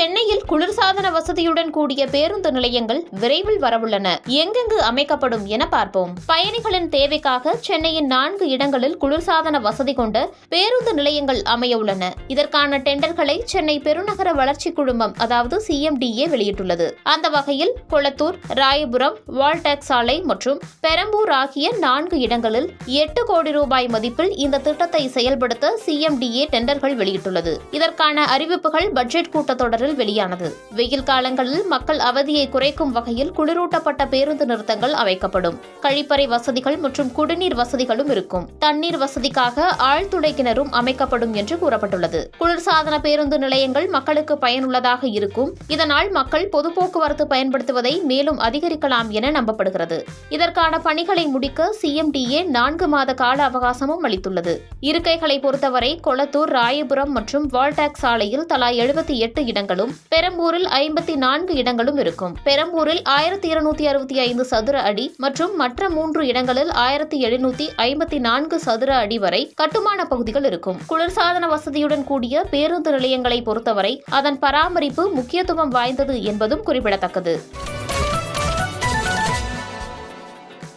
சென்னை குளிர்சாதன வசதியுடன் கூடிய பேருந்து நிலையங்கள் விரைவில் வரவுள்ளன. எங்கெங்கு அமைக்கப்படும் என பார்ப்போம். பயணிகளின் தேவைக்காக சென்னையின் நான்கு இடங்களில் குளிர்சாதன வசதி கொண்ட பேருந்து நிலையங்கள் அமைய உள்ளன. இதற்கான டெண்டர்களை சென்னை பெருநகர வளர்ச்சி குழுமம் அதாவது சிஎம்டிஏ வெளியிட்டுள்ளது. அந்த வகையில் கொளத்தூர் ராயபுரம் வால்டாக் சாலை மற்றும் பெரம்பூர் ஆகிய நான்கு இடங்களில் எட்டு கோடி ரூபாய் மதிப்பில் இந்த திட்டத்தை செயல்படுத்த சிஎம்டிஏ டெண்டர்கள் வெளியிட்டுள்ளது. இதற்கான அறிவிப்புகள் பட்ஜெட் கூட்டத்தொடரில் வெளியானது. வெயில் காலங்களில் மக்கள் அவதியை குறைக்கும் வகையில் குளிரூட்டப்பட்ட பேருந்து நிறுத்தங்கள் அமைக்கப்படும். கழிப்பறை வசதிகள் மற்றும் குடிநீர் வசதிகளும் இருக்கும். தண்ணீர் வசதிக்காக ஆழ்துளை கிணறும் அமைக்கப்படும் என்று கூறப்பட்டுள்ளது. குளிர்சாதன பேருந்து நிலையங்கள் மக்களுக்கு பயனுள்ளதாக இருக்கும். இதனால் மக்கள் பொது போக்குவரத்து பயன்படுத்துவதை மேலும் அதிகரிக்கலாம் என நம்பப்படுகிறது. இதற்கான பணிகளை முடிக்க சிஎம்டிஏ நான்கு மாத கால அவகாசமும் அளித்துள்ளது. இருக்கைகளை பொறுத்தவரை கொளத்தூர் ராயபுரம் மற்றும் வால்டாக் சாலையில் தலா எழுபத்தி எட்டு இடங்களும் பெரம்பூரில் ஐம்பத்தி நான்கு இடங்களும் இருக்கும். பெரம்பூரில் ஆயிரத்தி இருநூத்தி அறுபத்தி ஐந்து சதுர அடி மற்றும் மற்ற மூன்று இடங்களில் ஆயிரத்தி எழுநூத்தி ஐம்பத்தி நான்கு சதுர அடி வரை கட்டுமான பகுதிகள் இருக்கும். குளிர்சாதன வசதியுடன் கூடிய பேருந்து நிலையங்களை பொறுத்தவரை அதன் பராமரிப்பு முக்கியத்துவம் வாய்ந்தது என்பதும் குறிப்பிடத்தக்கது.